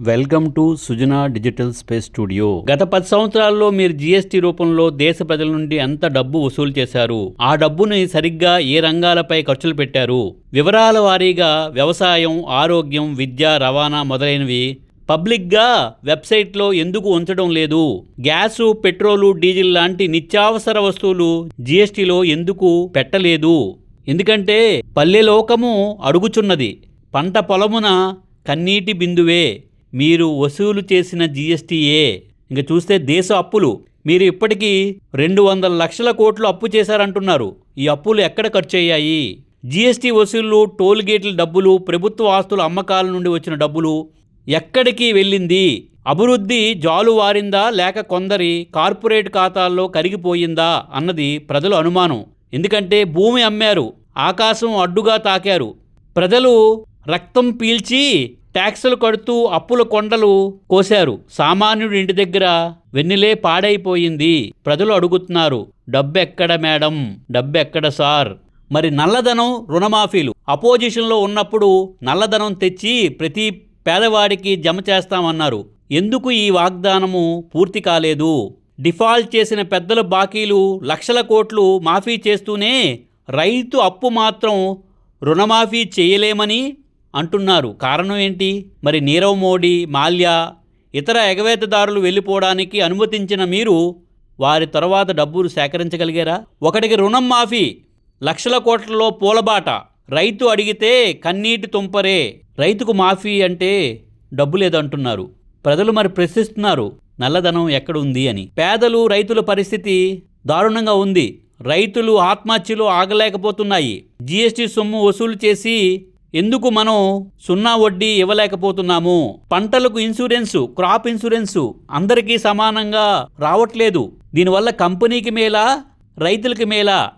Welcome to Sujana digital space studio. గత పది సంవత్సరాల్లో మీరు జీఎస్టీ రూపంలో దేశ ప్రజల నుండి ఎంత డబ్బు వసూలు చేశారు? ఆ డబ్బుని సరిగ్గా ఏ రంగాలపై ఖర్చులు పెట్టారు? వివరాల వారీగా వ్యవసాయం ఆరోగ్యం విద్య రవాణా మొదలైనవి పబ్లిక్గా వెబ్సైట్లో ఎందుకు ఉంచడం లేదు? గ్యాసు పెట్రోలు డీజిల్ లాంటి నిత్యావసర వస్తువులు జీఎస్టీలో ఎందుకు పెట్టలేదు? ఎందుకంటే పల్లెలోకము అడుగుచున్నది. పంట పొలమున కన్నీటి బిందువే. మీరు వసూలు చేసిన జీఎస్టీయే ఇంక చూస్తే దేశ అప్పులు. మీరు ఇప్పటికీ రెండు వందల లక్షల కోట్లు అప్పు చేశారంటున్నారు. ఈ అప్పులు ఎక్కడ ఖర్చు అయ్యాయి జీఎస్టీ వసూళ్ళు టోల్ గేట్ల డబ్బులు ప్రభుత్వ ఆస్తుల అమ్మకాల నుండి వచ్చిన డబ్బులు ఎక్కడికి వెళ్ళింది? అభివృద్ధి జాలు వారిందా? లేక కొందరి కార్పొరేట్ ఖాతాల్లో కరిగిపోయిందా? అన్నది ప్రజల అనుమానం. ఎందుకంటే భూమి అమ్మారు ఆకాశం అడ్డుగా తాకారు. ప్రజలు రక్తం పీల్చి ట్యాక్సులు కడుతూ అప్పుల కొండలు కోశారు. సామాన్యుడి ఇంటి దగ్గర వెన్నెలే పాడైపోయింది. ప్రజలు అడుగుతున్నారు డబ్బెక్కడ మేడం? డబ్బెక్కడ సార్? మరి నల్లధనం రుణమాఫీలు. అపోజిషన్లో ఉన్నప్పుడు నల్లధనం తెచ్చి ప్రతి పేదవాడికి జమ చేస్తామన్నారు. ఎందుకు ఈ వాగ్దానము పూర్తి కాలేదు? డిఫాల్ట్ చేసిన పెద్దల బాకీలు లక్షల కోట్లు మాఫీ చేస్తూనే రైతు అప్పు మాత్రం రుణమాఫీ చేయలేమని అంటున్నారు. కారణం ఏంటి? మరి నీరవ్ మోడీ మాల్యా ఇతర ఎగవేతదారులు వెళ్ళిపోవడానికి అనుమతించిన మీరు వారి తర్వాత డబ్బులు సేకరించగలిగారా? ఒకటికి రుణం మాఫీ లక్షల కోట్లలో పూలబాట. రైతు అడిగితే కన్నీటి తుంపరే. రైతుకు మాఫీ అంటే డబ్బు లేదంటున్నారు. ప్రజలు మరి ప్రశ్నిస్తున్నారు నల్లధనం ఎక్కడుంది అని. పేదలు రైతుల పరిస్థితి దారుణంగా ఉంది. రైతులు ఆత్మహత్యలు ఆగలేకపోతున్నాయి. జీఎస్టీ సొమ్ము వసూలు చేసి ఎందుకు మనం సున్నా వడ్డీ ఇవ్వలేకపోతున్నాము? పంటలకు ఇన్సూరెన్సు క్రాప్ ఇన్సూరెన్సు అందరికీ సమానంగా రావట్లేదు. దీనివల్ల కంపెనీకి మేలా రైతులకి మేలా?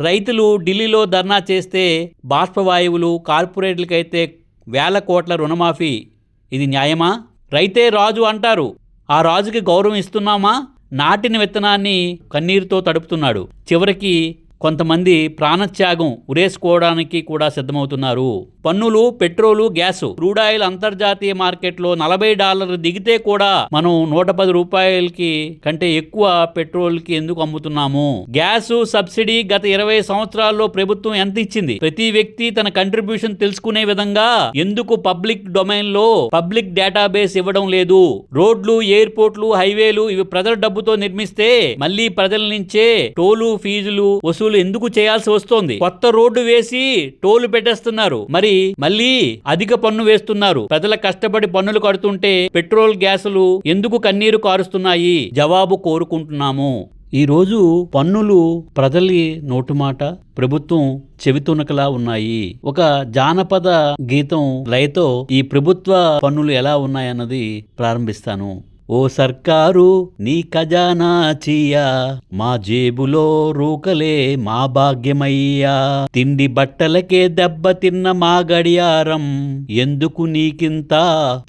రైతులు ఢిల్లీలో ధర్నా చేస్తే బాష్పవాయువులు కార్పొరేట్లకైతే వేల కోట్ల రుణమాఫీ. ఇది న్యాయమా? రైతే రాజు అంటారు. ఆ రాజుకి గౌరవం ఇస్తున్నామా? నాటిన విత్తనాన్ని కన్నీరుతో తడుపుతున్నాడు. చివరికి కొంతమంది ప్రాణత్యాగం ఉరేసుకోవడానికి కూడా సిద్ధమవుతున్నారు. పన్నులు పెట్రోలు గ్యాసు క్రూడాయిల్ అంతర్జాతీయ మార్కెట్లో నలభై డాలర్లు దిగితే కూడా మనం నూట పది రూపాయలకి కంటే ఎక్కువ పెట్రోల్కి ఎందుకు అమ్ముతున్నాము? గ్యాసు సబ్సిడీ గత ఇరవై సంవత్సరాల్లో ప్రభుత్వం ఎంత ఇచ్చింది? ప్రతి వ్యక్తి తన కంట్రిబ్యూషన్ తెలుసుకునే విధంగా ఎందుకు పబ్లిక్ డొమైన్లో పబ్లిక్ డేటాబేస్ ఇవ్వడం లేదు? రోడ్లు ఎయిర్పోర్ట్లు హైవేలు ఇవి ప్రజల డబ్బుతో నిర్మిస్తే మళ్ళీ ప్రజల నుంచే టోలు ఫీజులు వసూలు ఎందుకు చేయాల్సి వస్తోంది? కొత్త రోడ్డు వేసి టోలు పెట్టేస్తున్నారు. మరి మళ్ళీ అధిక పన్ను వేస్తున్నారు. ప్రజల కష్టపడి పన్నులు కడుతుంటే పెట్రోల్ గ్యాసులు ఎందుకు కన్నీరు కారుస్తున్నాయి? జవాబు కోరుకుంటున్నాము. ఈ రోజు పన్నులు ప్రజలి నోటుమాట ప్రభుత్వం చెవితునకలా ఉన్నాయి. ఒక జానపద గీతం లయతో ఈ ప్రభుత్వ పన్నులు ఎలా ఉన్నాయన్నది ప్రారంభిస్తాను. ఓ సర్కారు నీ ఖజానా చీయా. మా జేబులో రూకలే మా భాగ్యమయ్యా. తిండి బట్టలకే దెబ్బతిన్న మా గడియారం. ఎందుకు నీకింత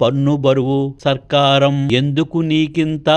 పన్ను బరువు సర్కారం? ఎందుకు నీకింత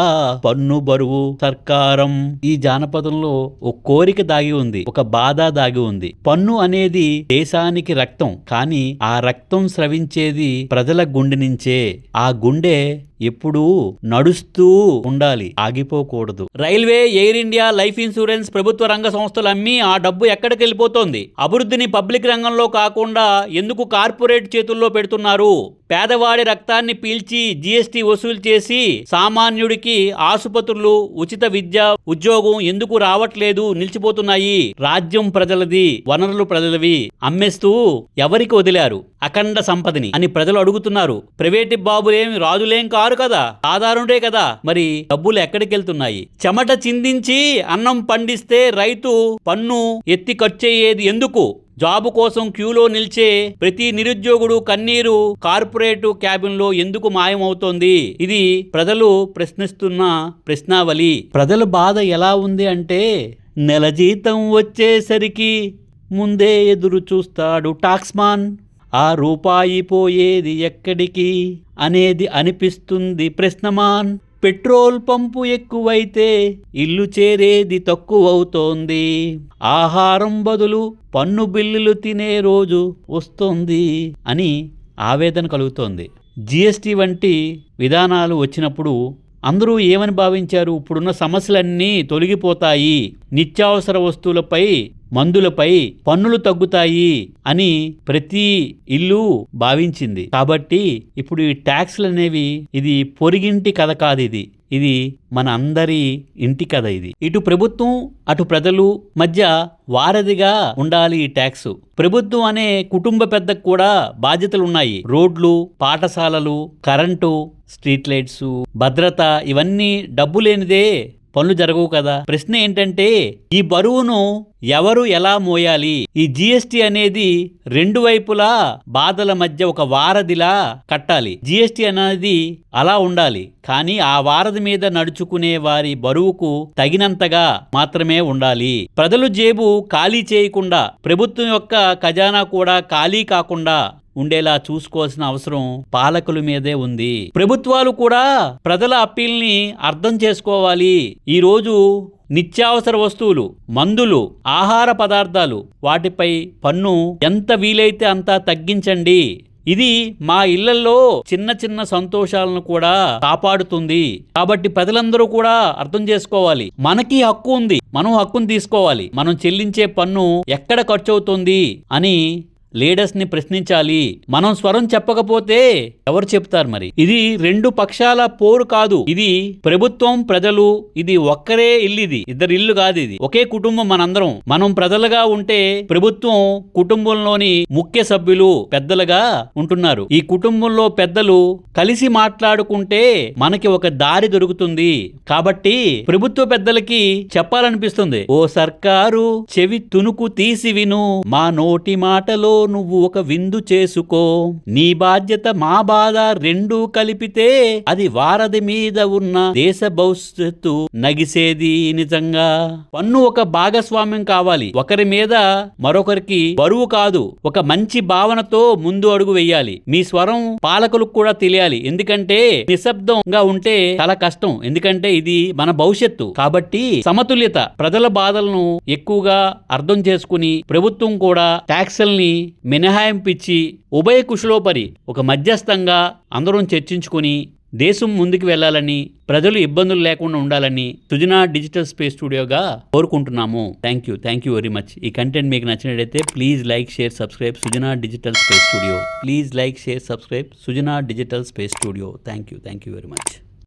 పన్ను బరువు సర్కారం? ఈ జానపదంలో ఓ కోరిక దాగి ఉంది ఒక బాధ దాగి ఉంది. పన్ను అనేది దేశానికి రక్తం కానీ ఆ రక్తం స్రవించేది ప్రజల గుండె నుంచే. ఆ గుండె ఎప్పుడూ నడుస్తూ ఉండాలి ఆగిపోకూడదు. Railway Air India life insurance ప్రభుత్వ రంగ సంస్థలు అమ్మి ఆ డబ్బు ఎక్కడికి వెళ్ళిపోతోంది? అభివృద్ధిని పబ్లిక్ రంగంలో కాకుండా ఎందుకు కార్పొరేట్ చేతుల్లో పెడుతున్నారు? పేదవాడి రక్తాన్ని పీల్చి జీఎస్టీ వసూలు చేసి సామాన్యుడికి ఆసుపత్రులు ఉచిత విద్య ఉద్యోగం ఎందుకు రావట్లేదు నిలిచిపోతున్నాయి? రాజ్యం ప్రజలది వనరులు ప్రజలవి అమ్మేస్తూ ఎవరికి వదిలారు? అఖండ సంపదని అని ప్రజలు అడుగుతున్నారు. ప్రైవేటు బాబులేమి రాజులేం కారు కదా సాధారణుడే కదా. మరి డబ్బులు ఎక్కడికి వెళ్తున్నాయి చెమట చిందించి అన్నం పండిస్తే రైతు పన్ను ఎత్తి ఖర్చయ్యేది ఎందుకు? జాబు కోసం క్యూలో నిలిచే ప్రతి నిరుద్యోగుడు కన్నీరు కార్పొరేటు క్యాబిన్లో ఎందుకు మాయమవుతోంది? ఇది ప్రజలు ప్రశ్నిస్తున్న ప్రశ్నావళి. ప్రజల బాధ ఎలా ఉంది అంటే నెల జీతం వచ్చేసరికి ముందే ఎదురు చూస్తాడు టాక్స్మాన్. ఆ రూపాయి పోయేది ఎక్కడికి? అనేది అనిపిస్తుంది ప్రశ్నమాన్. పెట్రోల్ పంపు ఎక్కువైతే ఇల్లు చేరేది తక్కువవుతోంది. ఆహారం బదులు పన్ను బిల్లులు తినే రోజు వస్తోంది అని ఆవేదన కలుగుతోంది. జిఎస్టి వంటి విధానాలు వచ్చినప్పుడు అందరూ ఏమని భావించారు? ఇప్పుడున్న సమస్యలన్నీ తొలగిపోతాయి. నిత్యావసర వస్తువులపై మందులపై పన్నులు తగ్గుతాయి అని ప్రతి ఇల్లు భావించింది. కాబట్టి ఇప్పుడు ఈ ట్యాక్స్లు అనేవి ఇది పొరిగింటి కథ కాదు ఇది. ఇది మన అందరి ఇంటి కథ ఇది. ఇటు ప్రభుత్వం అటు ప్రజలు మధ్య వారధిగా ఉండాలి ఈ ట్యాక్స్. ప్రభుత్వం అనే కుటుంబ పెద్దకు కూడా బాధ్యతలు ఉన్నాయి. రోడ్లు పాఠశాలలు కరెంటు స్ట్రీట్ లైట్స్ భద్రత ఇవన్నీ డబ్బు లేనిదే పనులు జరగవు కదా. ప్రశ్న ఏంటంటే ఈ బరువును ఎవరు ఎలా మోయాలి? ఈ జిఎస్టి అనేది రెండు వైపులా బాధల మధ్య ఒక వారధిలా కట్టాలి. జిఎస్టి అనేది అలా ఉండాలి. కానీ ఆ వారధి మీద నడుచుకునే వారి బరువుకు తగినంతగా మాత్రమే ఉండాలి. ప్రజలు జేబు ఖాళీ చేయకుండా ప్రభుత్వం యొక్క ఖజానా కూడా ఖాళీ కాకుండా ఉండేలా చూసుకోవాల్సిన అవసరం పాలకుల మీదే ఉంది. ప్రభుత్వాలు కూడా ప్రజల అప్పీల్ని అర్థం చేసుకోవాలి. ఈరోజు నిత్యావసర వస్తువులు మందులు ఆహార పదార్థాలు వాటిపై పన్ను ఎంత వీలైతే అంత తగ్గించండి. ఇది మా ఇళ్ళలో చిన్న చిన్న సంతోషాలను కూడా కాపాడుతుంది. కాబట్టి ప్రజలందరూ కూడా అర్థం చేసుకోవాలి. మనకి హక్కు ఉంది. మనం హక్కును తీసుకోవాలి. మనం చెల్లించే పన్ను ఎక్కడ ఖర్చు అవుతుంది అని లీడర్స్ని ప్రశ్నించాలి. మనం స్వరం చెప్పకపోతే ఎవరు చెప్తారు మరి? ఇది రెండు పక్షాల పోరు కాదు. ఇది ప్రభుత్వం ప్రజలు ఇది ఒక్కరే ఇల్లు ఇది. ఇద్దరు ఇల్లు కాదు ఇది. ఒకే కుటుంబం మనందరం. మనం ప్రజలుగా ఉంటే ప్రభుత్వం కుటుంబంలోని ముఖ్య సభ్యులు పెద్దలుగా ఉంటున్నారు. ఈ కుటుంబంలో పెద్దలు కలిసి మాట్లాడుకుంటే మనకి ఒక దారి దొరుకుతుంది. కాబట్టి ప్రభుత్వ పెద్దలకి చెప్పాలనిపిస్తుంది. ఓ సర్కారు చెవి తునుకు తీసి విను. మా నోటి మాటలో నువ్వు ఒక విందు చేసుకో. నీ బాధ్యత మా బాధ రెండూ కలిపితే అది వారధి మీద ఉన్న దేశ భవిష్యత్తు నగిసేది నిజంగా. పన్ను ఒక భాగస్వామ్యం కావాలి. ఒకరి మీద మరొకరికి బరువు కాదు. ఒక మంచి భావనతో ముందు అడుగు వెయ్యాలి మీ స్వరం పాలకులకు కూడా తెలియాలి. ఎందుకంటే నిశ్శబ్దంగా ఉంటే చాలా కష్టం. ఎందుకంటే ఇది మన భవిష్యత్తు. కాబట్టి సమతుల్యత ప్రజల బాధలను ఎక్కువగా అర్థం చేసుకుని ప్రభుత్వం కూడా ట్యాక్సుల్ని మినహాయింపిచ్చి ఉభయ కుశలోపరి ఒక మధ్యస్థంగా అందరం చర్చించుకుని దేశం ముందుకు వెళ్ళాలని ప్రజలు ఇబ్బందులు లేకుండా ఉండాలని సుజనా డిజిటల్ స్పేస్ స్టూడియోగా కోరుకుంటున్నాము. Thank you thank you very much ఈ కంటెంట్ మీకు నచ్చినట్లయితే please like share subscribe Sujana digital space studio. Please like share subscribe Sujana digital space studio. Thank you thank you very much